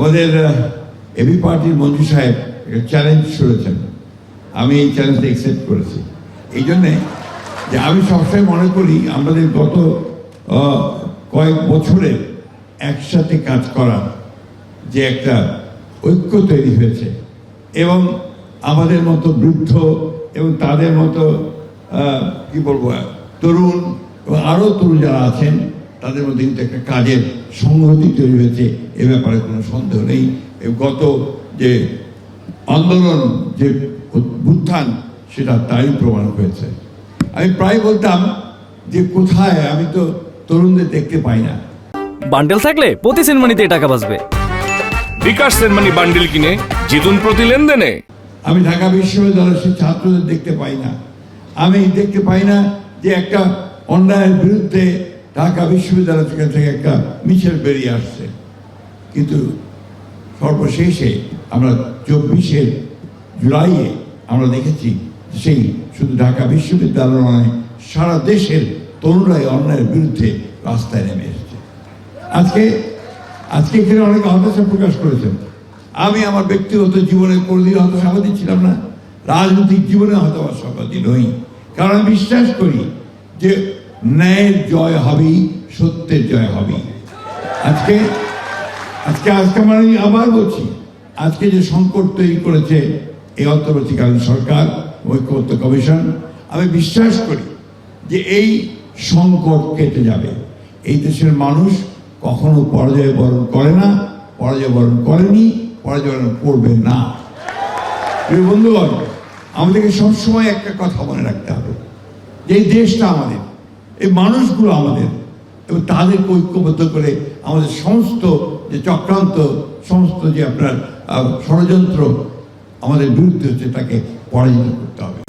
আমাদের এবি পার্টির মঞ্জু সাহেব একটা চ্যালেঞ্জ ছড়েছেন আমি এই চ্যালেঞ্জটা অ্যাকসেপ্ট করেছি। এই জন্যে যে আমি সবসময় মনে করি, আমাদের গত কয়েক বছরের একসাথে কাজ করার যে একটা ঐক্য তৈরি হয়েছে এবং আমাদের মতো বৃদ্ধ এবং তাদের মতো কি বলব তরুণ এবং আরও তরুণ যারা আছেন তাদের মধ্যে কিন্তু একটা কাজের সংহতি তৈরি হয়েছে এ ব্যাপারে কোনো সন্দেহ নেই। গত যে আন্দোলন যে উত্থান সেটা তারই প্রমাণ হয়েছে। আমি প্রায় বলতাম যে কোথায় আমি তো তরুণদের দেখতে পাই না। বান্ডেল থাকলে প্রতি সেনমানিতে টাকা বাঁচবে। বিকাশ সেনমানি বান্ডেল কিনে জিতুন প্রতি লেনদেনে? আমি ঢাকা বিশ্ববিদ্যালয়ের সেই ছাত্রদের দেখতে পাই না। আমি দেখতে পাই না যে একটা অন্যায়ের বিরুদ্ধে ঢাকা বিশ্ববিদ্যালয় থেকে একটা মিছিল বেরিয়ে আসছে। কিন্তু সর্বশেষে আমরা চব্বিশের জুলাইয়ে আমরা দেখেছি সেই শুধু ঢাকা বিশ্ববিদ্যালয় নয়, সারা দেশের তরুণরাই অন্যায়ের বিরুদ্ধে রাস্তায় নেমে এসেছে। আজকে আজকে এখানে অনেকে হতাশা প্রকাশ করেছেন। আমি আমার ব্যক্তিগত জীবনে কোনোদিন হতাশাবাদী ছিলাম না। রাজনৈতিক জীবনে হয়তো আমার হতাশাবাদী নই। কারণ আমি বিশ্বাস করি যে ন্যায়ের জয় হবেই, সত্যের জয় হবেই। আজকে আজকে আজকে মানে আমি আবার বলছি, আজকে যে সংকট তৈরি করেছে এই অন্তর্বর্তীকালীন সরকার, ঐক্যবদ্ধ কমিশন, আমি বিশ্বাস করি যে এই সংকট কেটে যাবে। এই দেশের মানুষ কখনো পরাজয় বরণ করে না, পরাজয় বরণ করেনি, পরাজয় বরণ করবে না। বন্ধুগণ, আমাদেরকে সবসময় একটা কথা মনে রাখতে হবে, যে এই দেশটা আমাদের এই মানুষগুলো আমাদের, এবং তাদেরকে ঐক্যবদ্ধ করে আমাদের সমস্ত যে চক্রান্ত, সমস্ত যে আপনার ষড়যন্ত্র আমাদের বিরুদ্ধে হচ্ছে তাকে পরাজিত করতে হবে।